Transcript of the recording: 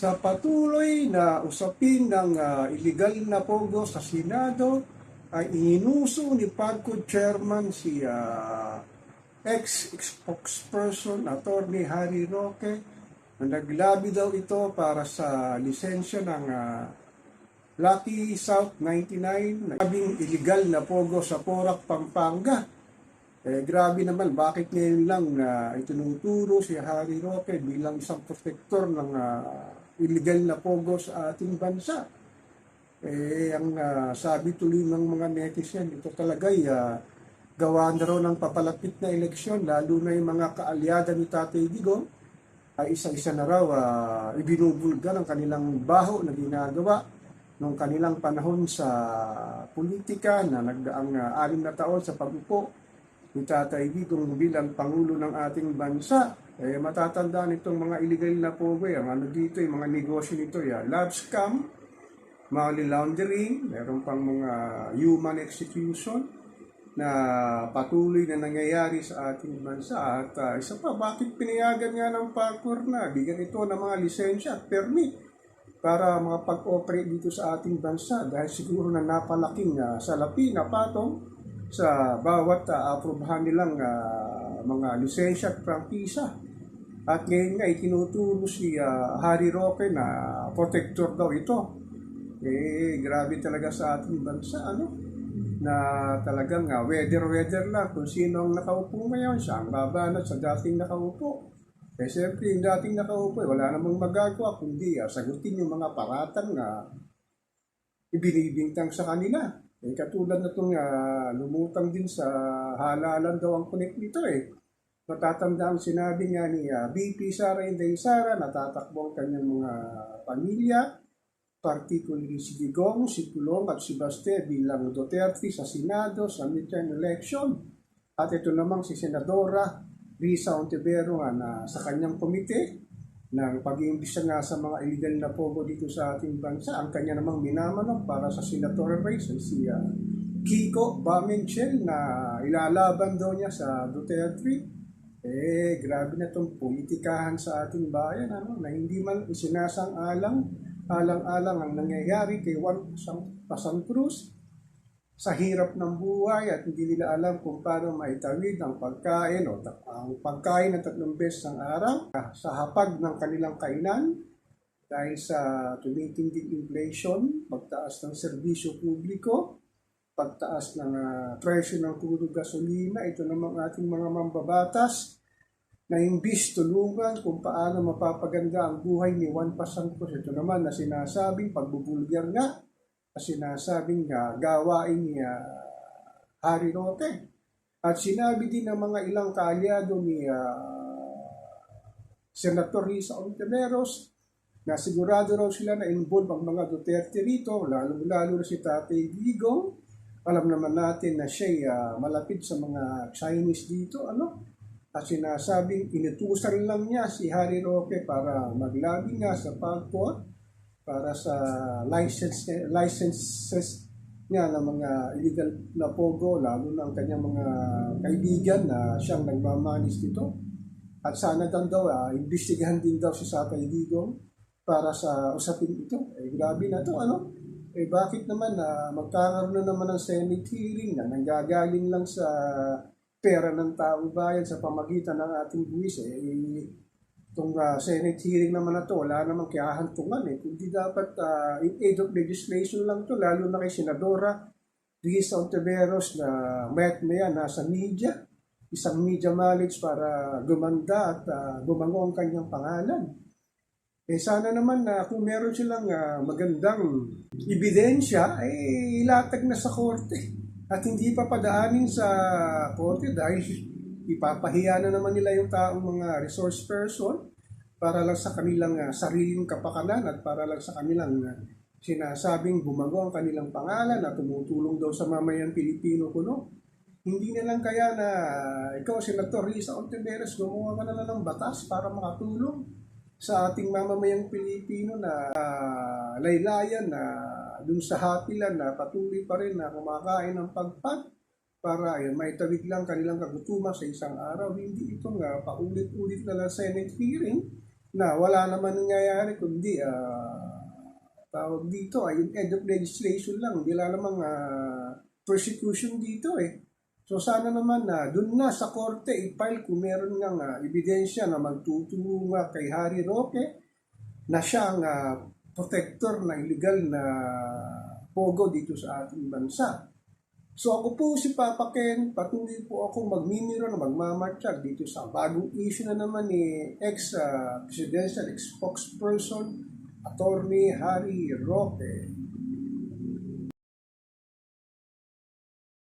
Sa patuloy na usapin ng ah, illegal na pogo sa Senado, ay inuso ni PAGCO chairman si ah, ex-spokesperson Attorney Harry Roque na naglabi daw ito para sa lisensya ng ah, Lucky South 99 na sabing illegal na pogo sa Porac, Pampanga. Eh, grabe naman, bakit ngayon lang na itinuturo si Harry Roque bilang isang protector ng ah, illegal na pogo sa ating bansa? Eh, ang ah, sabi tuloy ng mga netizen, ito talaga ay ah, gawa na raw ng papalapit na eleksyon, lalo na yung mga kaalyada ni Tatay Digong, ay isa-isa na raw ah, ibinubulga ng kanilang baho na ginagawa nung kanilang panahon sa politika na nagdaang ah, anim na taon sa pagupo ni Tatay Digong bilang Pangulo ng ating bansa. Eh, matatandaan itong mga illegal na pogo, ang ano dito, yung mga negosyo nito, ya, love scam, money laundering, meron pang mga human execution na patuloy na nangyayari sa ating bansa. At ah, isa pa, bakit pinayagan nga ng PAGCOR na bigyan ito ng mga lisensya at permit para mga pag-operate dito sa ating bansa dahil siguro na napalaking uh, salapi na patong sa bawat uh, aprobahan nilang ah, mga lisensya at prangkisa. At ngayon nga, itinuturo si ah, Harry Roque na protector daw ito. Eh, grabe talaga sa ating bansa, ano? Na talagang uh, weather-weather lang kung sino ang nakaupo ngayon, siya ang babanat sa dating nakaupo. Eh, siyempre, yung dating nakaupo, eh, wala namang magagawa kundi ah, sagutin yung mga paratang na ibinibintang sa kanila. Eh, katulad na itong ah, lumutang din sa halalan daw ang connect nito eh. Matatanda ang sinabi nga ni ah, BP Sara Inday Sara, natatakbo ang kanyang mga pamilya, particularly si Digong, si Pulong at si Baste bilang Duterte sa Senado sa midterm election. At ito namang si Senadora Risa Ontivero nga na sa kanyang komite ng pag-iimbisa nga sa mga illegal na pogo dito sa ating bansa. Ang kanya namang minamanong para sa senatorial race si ah, Kiko Bamenchel na ilalaban daw niya sa Duterte. Eh, grabe na itong politikahan sa ating bayan, ano, na hindi man isinasang-alang, alang-alang ang nangyayari kay Juan Pasang Cruz sa hirap ng buhay at hindi nila alam kung paano maitawid ang pagkain o ang pagkain ng tatlong beses ng araw ah, sa hapag ng kanilang kainan dahil sa tumitinding inflation, pagtaas ng serbisyo publiko, pagtaas ng uh, presyo ng crudo gasolina, ito namang ating mga mambabatas na imbis tulungan kung paano mapapaganda ang buhay ni Juan Pasangkos. Ito naman na sinasabing pagbubulgar nga na sinasabing nga gawain ni ah, Harry Roque. At sinabi din ng mga ilang kaalyado ni ah, Senator Risa Ontiveros na sigurado raw sila na involve ang mga Duterte rito, lalo-lalo na si Tatay Digong. Alam naman natin na siya ah, malapit sa mga Chinese dito, ano? At sinasabing inutusan lang niya si Harry Roque para maglabi nga sa pagport para sa license licenses niya ng mga illegal na pogo, lalo na ang kanyang mga kaibigan na siyang nagmamanis dito. At sana daw daw, uh, imbestigahan din daw si Satay Digong para sa usapin ito. Eh, grabe na to, ano? Eh, bakit naman na magkakaroon na naman ng Senate hearing na nanggagaling lang sa pera ng taong bayan sa pamagitan ng ating buwis, eh, itong uh, Senate hearing naman na to, wala namang kiyahantungan eh. Kundi dapat uh, in aid of legislation lang to, lalo na kay Senadora Risa Ontiveros na mayat maya nasa media, isang media knowledge para gumanda at uh, gumango ang kanyang pangalan. Eh sana naman na kung meron silang uh, magandang ebidensya, eh ilatag na sa korte. At hindi pa padaanin sa korte dahil ipapahiya na naman nila yung taong mga resource person para lang sa kanilang uh, sariling kapakanan at para lang sa kanilang uh, sinasabing bumago ang kanilang pangalan at tumutulong daw sa mamayan Pilipino kuno. Hindi na lang kaya na uh, ikaw, Senator Risa Ontiveros, gumawa ka na lang ng batas para makatulong sa ating mamamayang Pilipino na uh, laylayan na dun sa hapilan na patuloy pa rin na kumakain ng pagpag para ayun, maitawid lang kanilang kagutuman sa isang araw. Hindi ito nga paulit-ulit na lang Senate hearing na wala naman nangyayari kundi ah, tawag dito ay yung end of legislation lang. Lang namang ah, persecution dito eh. So sana naman na doon na sa korte i-file kung meron ng ah, ebidensya na magtutulong nga kay Harry Roque na siya ang ah, protector ng illegal na pogo dito sa ating bansa. So ako po si Papa Ken, patuloy po ako magmimiro na magmamatsyag dito sa bagong issue na naman ni ex-presidential, ex-spokesperson, Attorney Harry Roque.